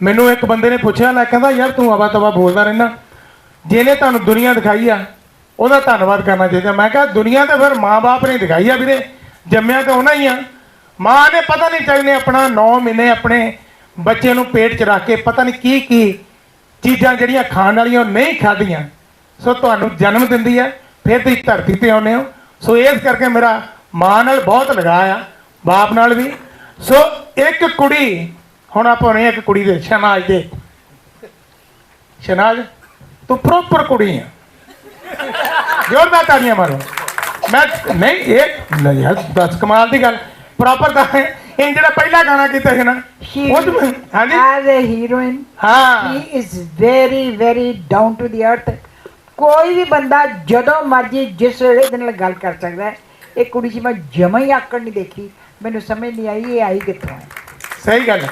ਮੈਨੂੰ ਇੱਕ ਬੰਦੇ ਨੇ ਪੁੱਛਿਆ ਲੈ ਕਹਿੰਦਾ, ਯਾਰ ਤੂੰ ਆਵਾ ਤਵਾ ਬੋਲਦਾ ਰਹਿਣਾ ਜਿਹਨੇ ਤੁਹਾਨੂੰ ਦੁਨੀਆ ਦਿਖਾਈ ਆ, ਉਹਦਾ ਧੰਨਵਾਦ ਕਰਨਾ ਚਾਹੀਦਾ। ਮੈਂ ਕਿਹਾ, ਦੁਨੀਆ ਤਾਂ ਫਿਰ ਮਾਂ-ਬਾਪ ਨੇ ਦਿਖਾਈ ਆ ਵੀਰੇ, ਜੰਮਿਆ ਤਾਂ ਉਹਨਾਂ ਹੀ ਆ। ਮਾਂ ਨੇ ਪਤਾ ਨਹੀਂ ਚਾਹੀਨੇ ਆਪਣਾ 9 ਮਹੀਨੇ ਆਪਣੇ ਬੱਚੇ ਨੂੰ ਪੇਟ 'ਚ ਰੱਖ ਕੇ ਪਤਾ ਨਹੀਂ ਕੀ ਕੀ ਚੀਜ਼ਾਂ ਜਿਹੜੀਆਂ ਖਾਣ ਵਾਲੀਆਂ, ਉਹ ਨਹੀਂ ਖਾਧੀਆਂ। ਸੋ ਤੁਹਾਨੂੰ ਜਨਮ ਦਿੰਦੀ ਹੈ ਫਿਰ ਤੁਸੀਂ ਧਰਤੀ ਤੇ ਆਉਂਦੇ ਹੋ। ਸੋ ਇਸ ਕਰਕੇ ਮੇਰਾ ਮਾਂ ਨਾਲ ਬਹੁਤ ਲਗਾਅ ਆ, ਬਾਪ ਨਾਲ ਵੀ। ਸੋ ਇੱਕ ਕੁੜੀ ਹੁਣ ਆਪਾਂ ਨੇ ਇੱਕ ਕੁੜੀ ਦੇ ਸ਼ਨਾਜ ਦੇ। ਸ਼ਨਾਜ ਤੂੰ ਪ੍ਰੋਪਰ ਕੁੜੀ ਆ। ਜ਼ੋਰਦਾਰ ਤਾੜੀਆਂ ਮਾਰੋ। ਮੈਂ ਨਹੀਂ ਇਹ ਨਹੀਂ ਯਾਰ ਦੱਸ ਕਮਾਲ ਦੀ ਗੱਲ। ਪ੍ਰੋਪਰ ਤਾਂ ਹੈ। ਇਹ ਜਿਹੜਾ ਪਹਿਲਾ ਗਾਣਾ ਕੀਤਾ ਸੀ ਨਾ ਉਹ 'ਚ ਹਾਂਜੀ? as a heroine, ਹਾਂ। she is very, very down to the earth. ਕੋਈ ਵੀ ਬੰਦਾ ਜਦੋਂ ਮਰਜ਼ੀ ਜਿਸ ਵੇਲੇ ਇਹਦੇ ਨਾਲ ਗੱਲ ਕਰ ਸਕਦਾ ਹੈ ਇਹ ਕੁੜੀ ਸੀ ਮੈਂ ਜਮਾਂ ਹੀ ਆਕੜ ਨਹੀਂ ਦੇਖੀ। ਮੈਨੂੰ ਸਮਝ ਨਹੀਂ ਆਈ ਇਹ ਆਈ ਕਿੱਥੋਂ ਹੈ। ਸਹੀ ਗੱਲ ਹੈ।